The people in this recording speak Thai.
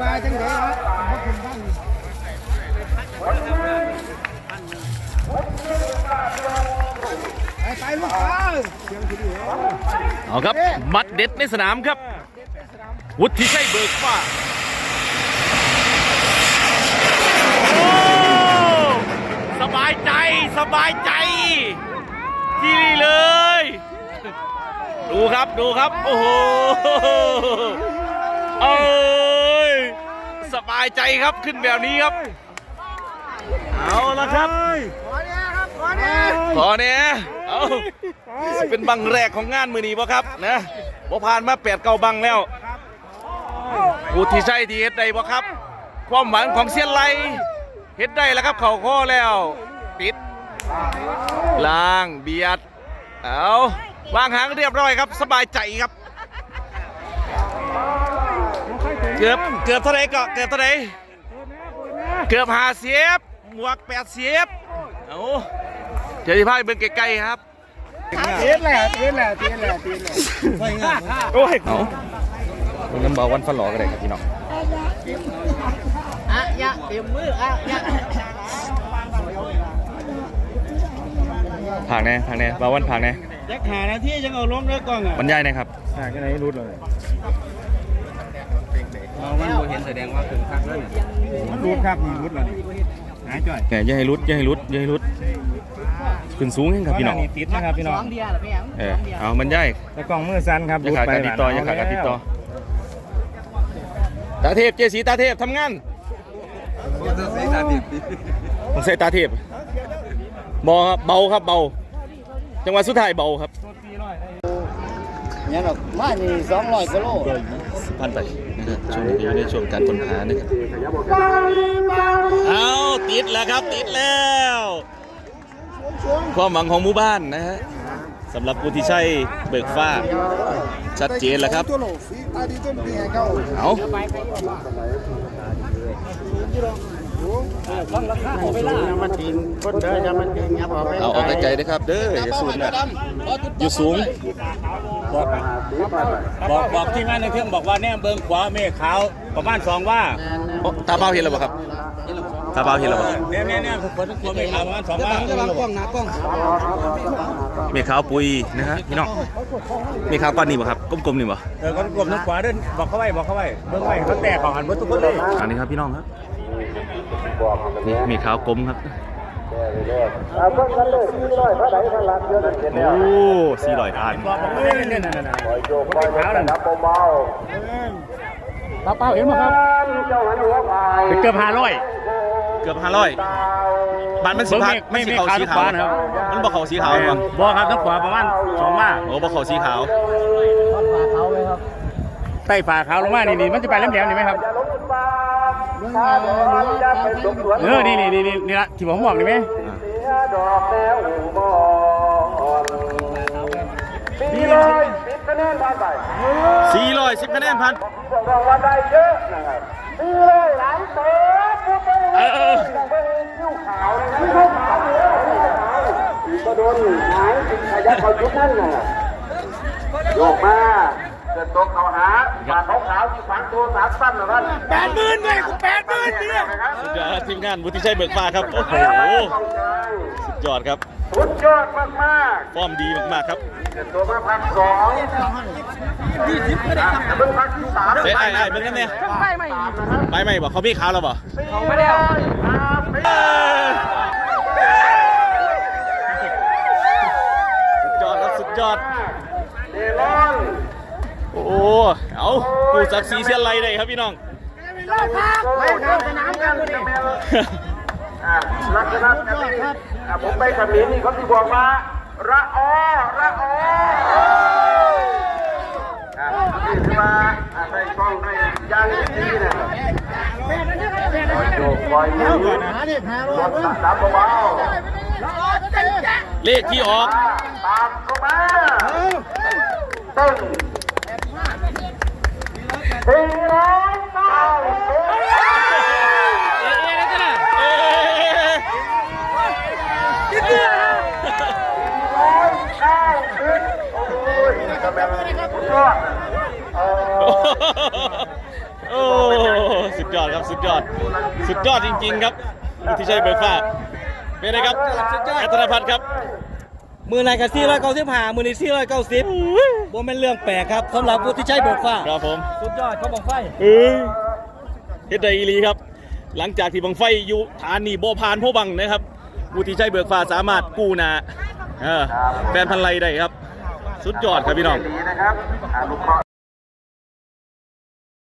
ว่าจังได๋เนาะบ่ขึ้นบ้านไปไปลูกเอ้ยเอาครับ มัดเด็ดในสนามครับ วุฒิชัยเบิกฟ้าโอ้สบายใจสบายใจที่นี่เลย ดูครับดูครับ โอ้โห บายใจครับขึ้นแบบนี้ครับ เอาละครับ ขอเนี่ยครับขอเนี่ยขอเนี่ยเอาสิเป็นบังแรกของงานมือนี้ป่ะครับนะบ่ผ่านมาแปดเก้าบังแล้วผู้ที่ใช่ที่เฮ็ดได้ป่ะครับ ความหวังของเซียนไลเฮ็ดได้แล้วครับ เข่าข้อแล้ว ปิดล่างเบียด เอาวางหางเรียบร้อยครับ สบายใจครับ เกือบเกือบเท่าไหรก็เกือบเท่าไหรเกือบหาเสียบหมวกแปดเสียบเอาเดี๋ยวที่พายเบิ่งไกลๆครับเตียนแหละเตียนแหละเตียนแหละเตียนแหละไปงานโอ้ยเอาลงน้ำเบาวันฟันหลอก็ได้ครับพี่น้องอะยะเตรียมมืออะยะผางแน่ผางแน่เบาวันผางแน่ยักหานาทียังเอาลงด้วยกล้องอะบรรยายหนะครับหากันไหนรุดเลยมันบ่เห็น แสดงว่าถึงคักเลยมันรุดครับนี่รุดเลยหายจ่อยเนี่ยอย่าให้รุดอย่าให้รุดอย่าให้รุดขึ้นสูงแห้งครับพี่น้องติดนะครับพี่น้องเออเอาบรรยายแต่กล้องมือสั่นครับอย่าขาดการติดต่ออย่าขาดการติดต่อตาเทพเจสีตาเทพทำงานผมใส่ตาเทพบอครับเบาครับเบา จังหวะสุดท้ายเบาครับ เนี่ยหรอกมานี่สองร้อยกิโลพันไปนะครับช่วงนี้อยู่ในช่วงการค้นหานะครับเอาติดแล้วครับติดแล้ว ความหวังของหมู่บ้านนะฮะสำหรับผู้ที่ใช่เบิกฟ้า ชัดเจนแล้วครับ เอามันทีมคนเด้อจะมันทีมยับเอาไปเอาออกไกลๆนะครับ เด้ออย่าสูงนะอยู่สูง บอกบอกที่งานในเครื่องบอกว่าแนมเบิงขวาเมฆขาวประมาณสองว่าโอ้ตาเปล่าเห็นแล้วบ่ครับ ตาเปล่าเห็นแล้วบ่เนี่ยเนี่ยเนี่ยผมขวาเมฆขาวประมาณสองว่าจะวางกล้องหน้ากล้องเมฆขาวปุยนะฮะพี่น้องเมฆขาวก้อนนี้บ่ครับกลมๆนี่บ่เออก็กลมทั้งขวาเดินบอกเขาไว้บอกเขาไว้เบิ้งไว้เขาแตกของหันเบิ้งทุกคนเลยอันนี้ครับพี่น้องครับนี่เมฆขาวกลมครับ โอ้สี่ร้อยทานบอกบอกเลยเนี่ยเนี่ยเนี่ยเนี่ยเมฆขาวนั่นเป้าเป้าเห็นไหมครับเกือบห้าร้อยเกือบห้าร้อยบ้านมันสีพักไม่มันไม่สีขาวสีขาวขานะครับมันบ่เขาสีขาวมั้งบอครับทั้งขวาประมาณสองว่าโอ้บ่เขาสีขาวเขาเลยครับใต้ฝ่าขาวลงมานี่นี่มันจะไปแหลมๆนี่ไหมครับ เรื่องอะไรเนื้อเออนี่นี่นี่นี่นี่ละที่ผมบอกนี่ไหมสี่ร้อยสิบคะแนนพันเออโยกมาเกิ ดตกเขาหาปากขาวๆที่ฝังตัวสามสั้นเหรอท่านแปดหมื่นเลยแปดหมื่นเนี่ยสุดยอดทีมงานวุฒิชัยเบิกฟ้าครับ โอ้โห สุดยอดครับ สุดยอดมากฟอร์มดีมากๆครับๆเกิดตัวมาพักสองยี่สิบไม่ได้ครับเพิ่งพักที่สามเอ้ยไอ้ไอ้เป็นกันเนี่ยไปไหมบอกเขาพี่ขาวแล้วบ่เขาไม่ได้สุดยอดครับสุดยอดเดลอนโอ้เอากูศักดิ์ศรีเชียนไรได้ครับพี่น้องไปเข้าสนามกันจะเป็นอ่าลักษณะแบบนี้อ่าผมไปขมิ้นนี่เขาที่บอกว่าระออระออคือว่าได้กล้องได้ยางดีนะครับโยกปล่อยมือหาดิหารรถถดับเบาเลขที่ออกตามเข้ามาตึ้ง สี่ร้อยเก้าสิบเอ๊ะเฮ้ยเก้าสิบโอ้ยทำไมมันสุดยอดเออโอ้สุดยอดครับสุดยอด สุดยอดจริง ๆ ครับวุฒิชัยเบิกฟ้าเป็นไงครับอัตนพัฒน์ครับ มือไหนกับซี่ร้อยเก้าสิบห้ามือนี้ซี่ร้อยเก้าสิบบ่เป็นเรื่องแปลกครับสำหรับผู้ที่ใช้เบิกฟ้าครับผมสุดยอดเขาบอกไฟเออเฮ็ดได้อีหลีครับ หลังจากที่บังไฟอยู่ฐานนี่บ่ผ่านพ่อบังนะครับวุฒิชัยเบิกฟ้าสามารถกู้หนาเออแฟนพันไลได้ครับ สุดยอดครับพี่น้อง